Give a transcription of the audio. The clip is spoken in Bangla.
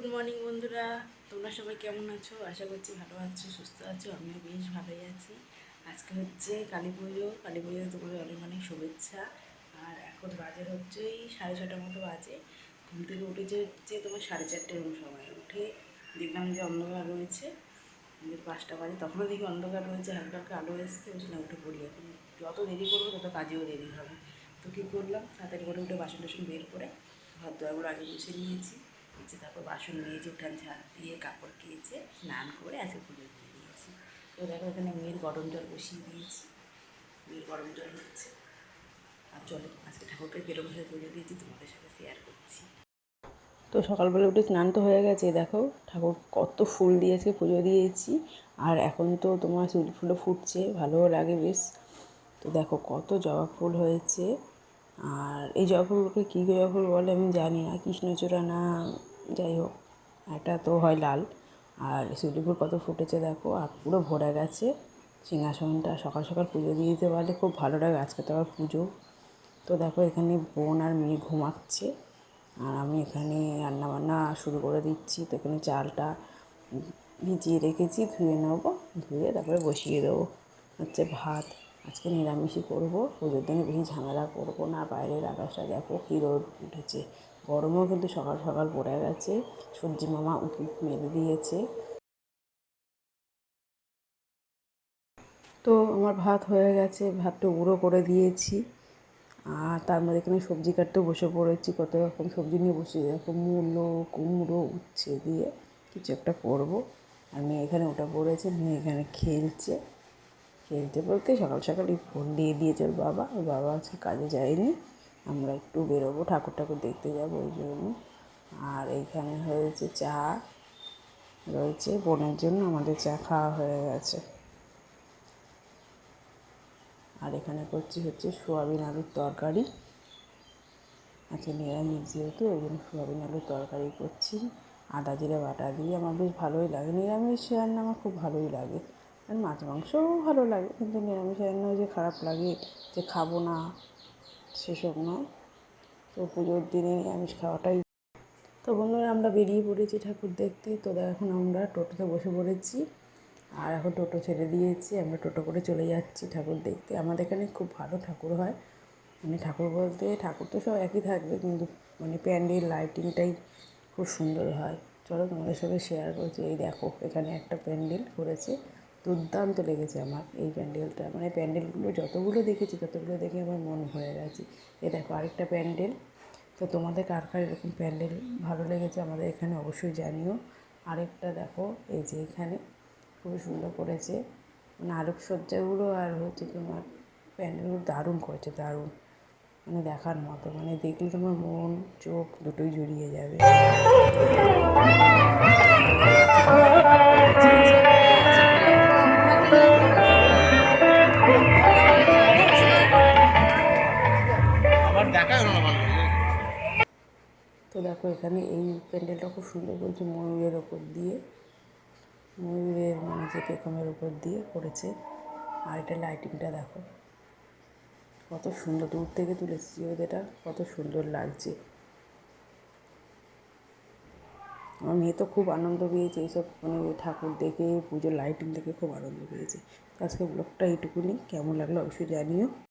গুড মর্নিং বন্ধুরা। তোমরা সবাই কেমন আছো? আশা করছি ভালো আছো, সুস্থ আছো। আমিও বেশ ভালোই আছি। আজকে হচ্ছে কালী পুজো। কালী পুজোতে তোমাদের অনেক অনেক শুভেচ্ছা। আর এখন বাজে হচ্ছে এই সাড়ে ছটার মতো বাজে। ঘুম থেকে উঠেছে হচ্ছে তোমার সাড়ে চারটের এরকম সময় উঠে দেখলাম যে অন্ধকার রয়েছে। পাঁচটা বাজে। তখনও দেখি অন্ধকার রয়েছে, হালকা হালকা আলো এসছে। বলছিলাম, উঠে পড়ি এখন। যত দেরি করব, তত কাজেও দেরি হবে। তো কী করলাম? তাড়াতাড়ি করে উঠে বাসন টাসন বের করে ঘর দোয়ারগুলো আগে মুছে নিয়েছি। নিচে তারপর বাসন নিয়েছি উঠান ঝাড় দিয়ে কাপড় কেচে স্নান করে আজকে পুজো দিয়ে দিয়েছি। তো দেখো এখানে মেয়ের গরম জল বসিয়ে দিয়েছি। মেয়ের গরম জল হচ্ছে। আর চলো, আজকে ঠাকুরকে কিরমভাবে পুজো দিয়েছি তোমাদের সাথে শেয়ার করছি। তো সকালবেলা উঠে স্নান তো হয়ে গেছে, দেখো ঠাকুর কত ফুল দিয়েছে পুজো দিয়েছি। আর এখন তো তোমার ফুল ফুলও ফুটছে, ভালোও লাগে বেশ। তো দেখো কত জবা ফুল হয়েছে। আর এই জবা কী জবা বলে আমি জানি না, কৃষ্ণচূড়া না, যাই হোক, একটা তো হয় লাল। আর শিউলি কত ফুটেছে দেখো, আর পুরো ভরে গেছে। সিংহাসনটা সকাল সকাল পুজো দিয়ে দিতে পারলে খুব ভালো লাগে, আজকে তো আবার পুজো। তো দেখো এখানে বোন আর মেয়ে ঘুমাচ্ছে, আর আমি এখানে রান্নাবান্না শুরু করে দিচ্ছি। তো এখানে চালটা ভিজিয়ে রেখেছি, ধুয়ে নেব, ধুয়ে তারপরে বসিয়ে দেবো। হচ্ছে ভাত। আজকে নিরামিষই করব, পুজোর দিনে বেশি ঝামেলা করব না, বাইরের আকাশটা দেখো, কী রোদ উঠেছে। গরমও কিন্তু সকাল সকাল পড়ে গেছে সবজি মামা উঁকি মেরে দিয়েছে। তো আমার ভাত হয়ে গেছে, ভাতটা গুঁড়ো করে দিয়েছি। আর তার মধ্যে এখানে সবজি কাটতেও বসে পড়েছি, কত রকম সবজি নিয়ে বসে দেখো মূলো, কুমড়ো, উচ্ছে দিয়ে কিছু একটা করব। আর মেয়ে এখানে ওটা পড়েছে, মেয়ে এখানে খেলছে। খেলতে বলতে সকাল সকালই ফোন দিয়ে দিয়েছে ওর বাবা। ওর বাবা আজকে কাজে যায়নি। আমরা একটু বেরোবো, ঠাকুর ঠাকুর দেখতে যাব ওই জন্য। আর এইখানে হয়েছে চা, রয়েছে বোনের জন্য আমাদের চা খাওয়া হয়ে গেছে। আর এখানে করছি হচ্ছে সোয়াবিন আলুর তরকারি। আজকে নিরামিষ যেহেতু, ওই জন্য সোয়াবিন আলুর তরকারি করছি। আদা, জিরে, বাটা দিয়ে আমার বেশ ভালোই লাগে। নিরামিষ রান্না আমার খুব ভালোই লাগে। আর মাছ মাংসও ভালো লাগে, কিন্তু নিরামিষ রান্না যে খারাপ লাগে, যে খাব না, সেসব নয়। তো পুজোর দিনে নিরামিষ খাওয়াটাই। তো বন্ধুরা, আমরা বেরিয়ে পড়েছি ঠাকুর দেখতে। তো এখন আমরা টোটোতে বসে পড়েছি। আর এখন টোটো ছেড়ে দিয়েছি, আমরা টোটো করে চলে যাচ্ছি ঠাকুর দেখতে। আমাদের এখানে খুব ভালো ঠাকুর হয়। মানে ঠাকুর বলতে, ঠাকুর তো সব একই থাকবে, কিন্তু মানে প্যান্ডেল লাইটিংটাই খুব সুন্দর হয়। চলো তোমাদের সাথে শেয়ার করছি। এই দেখো, এখানে একটা প্যান্ডেল করেছে। দুর্দান্ত লেগেছে আমার এই প্যান্ডেলটা। মানে প্যান্ডেলগুলো যতগুলো দেখেছি, ততগুলো দেখে আমার মন ভরে গেছে। এ দেখো আরেকটা প্যান্ডেল। তো তোমাদের কার কার এরকম প্যান্ডেল ভালো লেগেছে আমাদের এখানে অবশ্যই জানিও। আরেকটা দেখো, এই যে এখানে খুবই সুন্দর করেছে। মানে আলোকসজ্জাগুলো আর হচ্ছে তোমার প্যান্ডেলগুলো দারুণ করেছে, দারুণ। মানে দেখার মতো মানে দেখলে তোমার মন, চোখ দুটোই জড়িয়ে যাবে। তো দেখো, এখানে এই প্যান্ডেলটা খুব সুন্দর করেছে ময়ূরের ওপর দিয়ে। ময়ূরের মানে যে পেখমের ওপর দিয়ে করেছে। আর এটা লাইটিংটা দেখো। কত সুন্দর, দূর থেকে তুলেছি ওদেরটা, কত সুন্দর লাগছে। আমার মেয়ে তো খুব আনন্দ পেয়েছে এইসব মানে ঠাকুর দেখে, পুজোর লাইটিং দেখে খুব আনন্দ পেয়েছে। আজকে ব্লগটা এইটুকুনি। কেমন লাগল অবশ্যই জানিও।